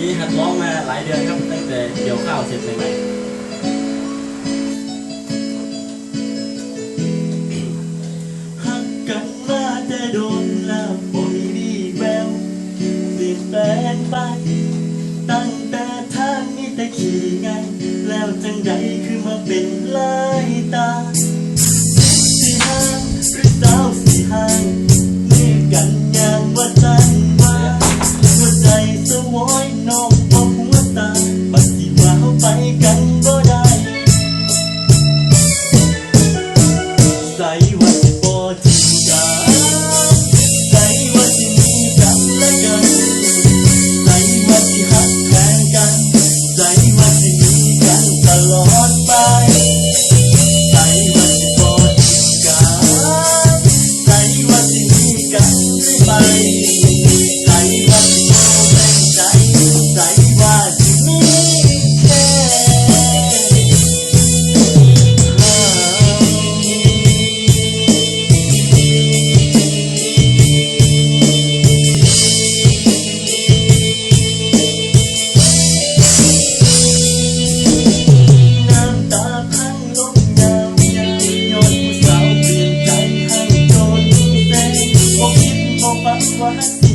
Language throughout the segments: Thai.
นี้หัดร้องมาหลายเดือนครับตั้งแต่เกี่ยวข้าวเสร็จใหม่ๆหักกันมาแต่โดนแล้วบ่มีแววเปลี่ยนแปลงไป ตั้งแต่ทางนี้แต่ขี่ไง แล้วจังไดคือมาเป็นลา ไป forma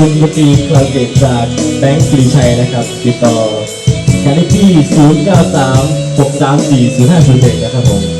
คุณบุตรีคลางเกตจากแบงค์กรีชัยนะครับ ติดต่อการได้ที่ 0936340501 นะครับผม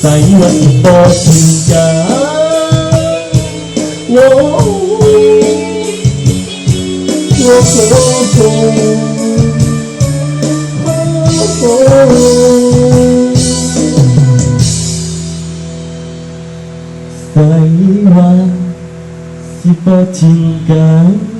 ใจมันบอกถึงใงโว้โว้โว้โว้โว้ใส่ว่าสิบทิ้งกัน